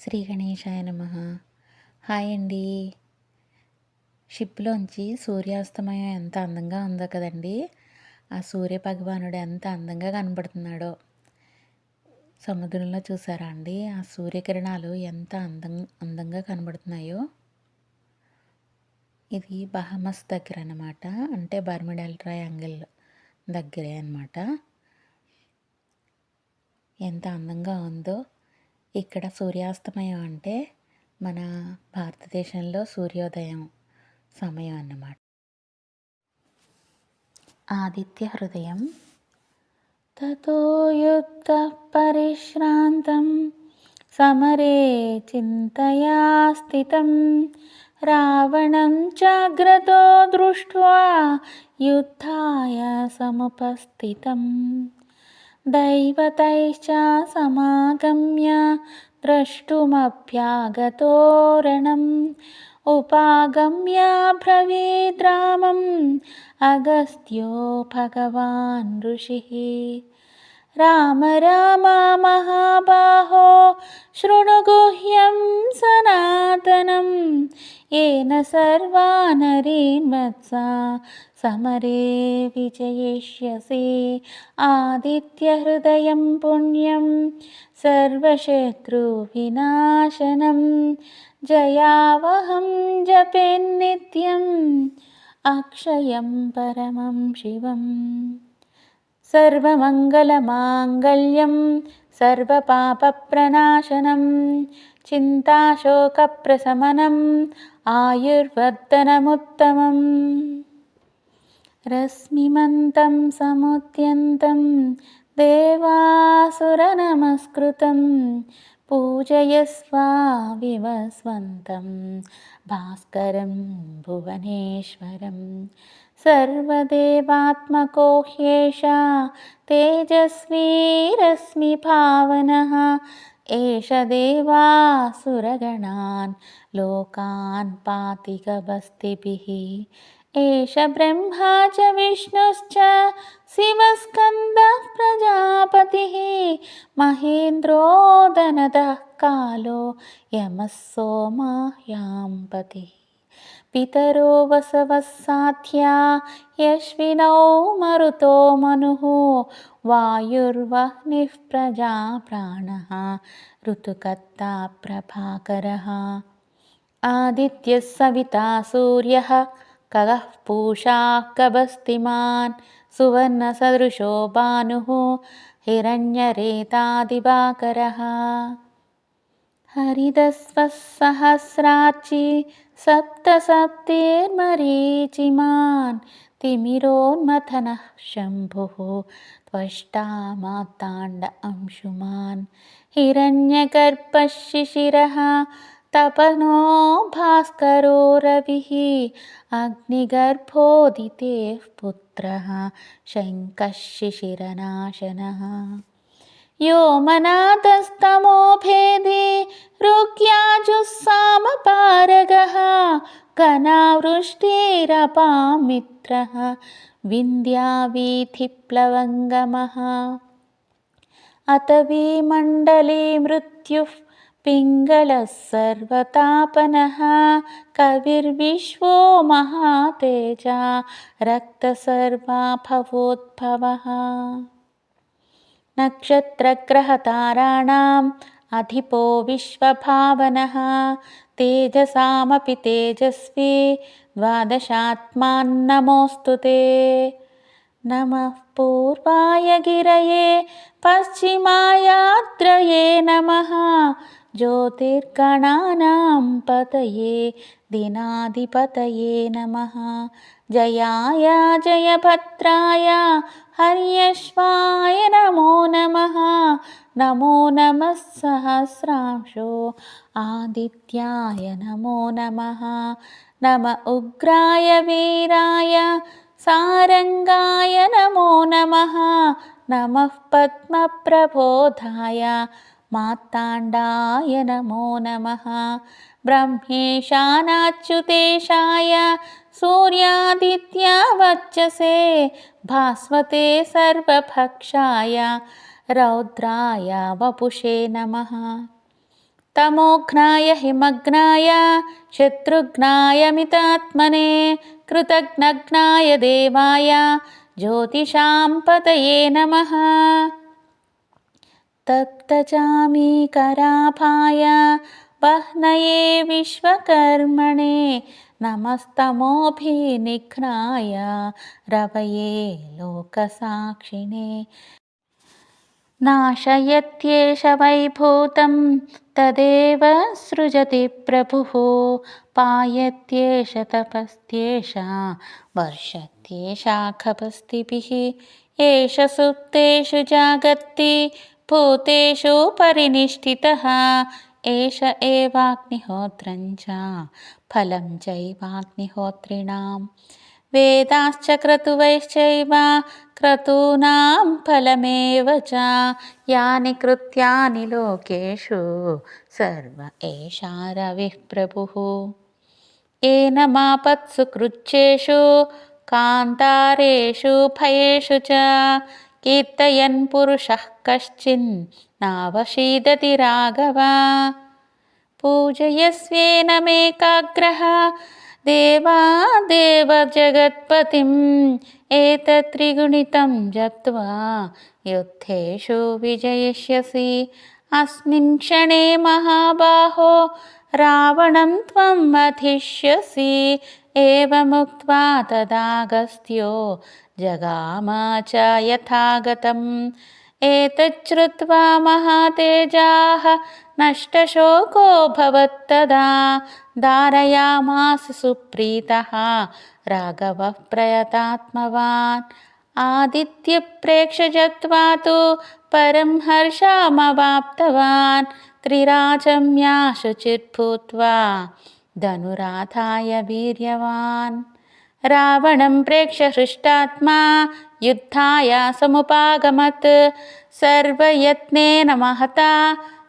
శ్రీ గణేశాయ నమ. హాయ్ అండి. షిప్లోంచి సూర్యాస్తమయం ఎంత అందంగా ఉందో కదండి. ఆ సూర్య భగవానుడు ఎంత అందంగా కనబడుతున్నాడో. సముద్రంలో చూసారా అండి? ఆ సూర్యకిరణాలు ఎంత అందం అందంగా కనబడుతున్నాయో. ఇది బహమస్ దగ్గర అనమాట అంటే బర్మిడల్ ట్రయాంగిల్ దగ్గరే అనమాట ఎంత అందంగా ఉందో. ఇక్కడ సూర్యాస్తమయం అంటే మన భారతదేశంలో సూర్యోదయం సమయం అన్నమాట. ఆదిత్య హృదయం. తతో పరిశ్రాంతం సమరే చింతయా స్థితం. రావణం జాగ్రతో దృష్ట్వా యుద్ధాయ సముపస్థితం. दैवतैश्च समागम्य द्रष्टुमभ्यागतोरणम्। उपागम्य ब्रवीद्रामम् अगस्त्यो भगवान् ऋषिः। राम राम महाबाहो शृणुगुह्यं सनातनं येन सर्वा नरीन्वत्सा समरे विजयिष्यसि। आदित्यहृदयं पुण्यं सर्वशत्रुविनाशनं। जयावहं जपेन्नित्यम् अक्षयं परमं शिवम्। सर्वमङ्गलमाङ्गल्यं सर्वपापप्रणाशनं चिन्ताशोकप्रशमनम् आयुर्वर्धनमुत्तमम् रश्मिमन्तं समुद्यन्तं देवासुरनमस्कृतं पूजयस्वा विवस्वन्तं भास्करं भुवनेश्वरं। सर्वदेवात्मको ह्येषा तेजस्वीरश्मिभावनः एष देवासुरगणान् लोकान् पातिकवस्तिभिः एष ब्रह्मा च विष्णुश्च शिवस्कन्दः प्रजापतिः। महेन्द्रो दनदः कालो यमः सोमाह्यां पतिः पितरो वसवः साध्या यश्विनौ मरुतो मनुः। वायुर्वह्निः प्रजा प्राणः ऋतुकर्ता प्रभाकरः। आदित्यः सविता सूर्यः खगः पूषा कभस्तिमान् सुवर्णसदृशो भानुः हिरण्यरेतादिवाकरः। हरिदस्वः सहस्राची सप्तसप्तिर्मरीचिमान् तिमिरोन्मथनः शम्भुः त्वष्टा माताण्ड अंशुमान्। हिरण्यगर्भः शिशिरः तपनो भास्करो रविः। अग्निगर्भोदितेः पुत्रः शङ्कः शिशिरनाशनः यो मनातस्तमो भेदे रुग्याजुस्सामपारगः घनावृष्टिरपामित्रः विन्द्यावीथिप्लवङ्गमः। अत विमण्डले मृत्युः पिङ्गलः सर्वतापनः कविर्विश्वो महातेजा रक्तसर्वा भवोद्भवः नक्षत्रग्रहताराणाम् अधिपो विश्वभावनः तेजसामपि तेजस्वी द्वादशात्मान्नमोऽस्तु ते नमः पूर्वाय गिरये पश्चिमायात्रये नमः। ज्योतिर्गणानां पतये दिनाधिपतये नमः। जयाय जयभद्राय हर्यश्वाय नमो नमः। नमो नमः सहस्रांशो आदित्याय नमो नमः। नम उग्राय वीराय सारङ्गाय नमो नमः। नमः पद्मप्रबोधाय। मार्ताण्डाय नमो नमः। ब्रह्मेशानाच्युतेशाय। सूर्यादित्यावच्चसे। भास्वते सर्वभक्षाय। रौद्राय वपुषे नमः। तमोघ्नाय हिमग्नाय। शत्रुघ्नाय मितात्मने कृतघ्नघ्नाय देवाय ज्योतिषां पतये नमः। तप्तचामीकराभाय वह्नये विश्वकर्मणे नमस्तमोभिनिघ्नाय रवये लोकसाक्षिणे। नाशयत्येष वैभूतं तदेव सृजति प्रभुः। पायत्येष तपस्त्येष वर्षत्येषा खपस्तिभिः एष सुप्तेषु जागर्ति भूतेषु परिनिष्ठितः। एष एवाग्निहोत्रं च फलं चैवाग्निहोत्रिणां वेदाश्च क्रतुवैश्चैव क्रतूनां फलमेव च यानि कृत्यानि लोकेषु सर्व एषा रविः प्रभुः। एनमापत्सु कृच्छेषु कान्तारेषु भयेषु च कीर्तयन् पुरुषः कश्चिन्नावशीदति राघव पूजयस्वेनमेकाग्रः देवादेवजगत्पतिम् एतत्त्रिगुणितं जप्त्वा युद्धेषु विजयिष्यसि। अस्मिन् क्षणे महाबाहो रावणं त्वं वधिष्यसि। एवमुक्त्वा तदागस्त्यो जगाम च यथागतम्। एतच्छ्रुत्वा महातेजाः नष्टशोको भवत्तदा धारयामास सुप्रीतः राघवः प्रयतात्मवान् आदित्यप्रेक्षजत्वा तु परं हर्षमवाप्तवान् त्रिराजम्याशुचिर्भूत्वा धनुराधाय वीर्यवान् रावणं प्रेक्ष्य हृष्टात्मा युद्धाय समुपागमत् सर्वयत्नेन महता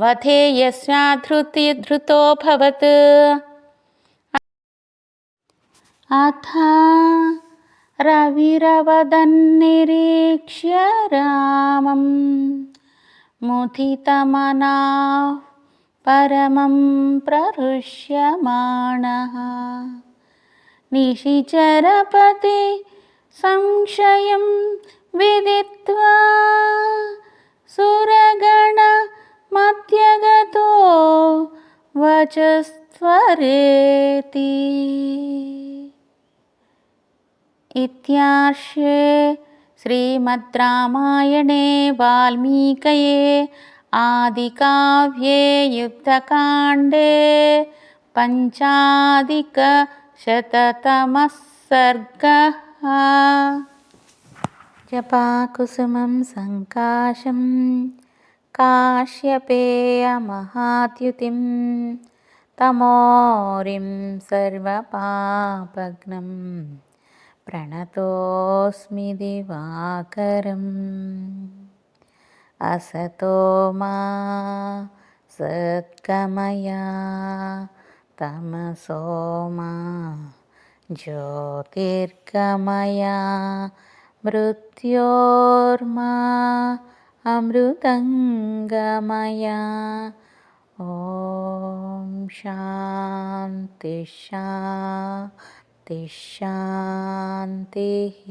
वधे यस्याधृति धृतोऽभवत् अथ रविरवदन्निरीक्ष्य रामं मुदितमनाः परमं प्रहृष्यमाणः। निशिचरपति संशयं विदित्वा सुरगणमध्यगतो वचस्त्वरेति इत्यार्षे श्रीमद् रामायणे वाल्मीकये आदिकाव्ये युद्धकाण्डे पञ्चाधिकशततमः सर्गः जपाकुसुमं सङ्काशं काश्यपेयमहाद्युतिं तमोरिं सर्वपापग्नं प्रणतोऽस्मि दिवाकरम् असतो मा सद्गमया तमसो मा ज्योतिर्गमया मृत्योर्मा अमृतङ्गमया ॐ शान्ति शान्ति शान्तिः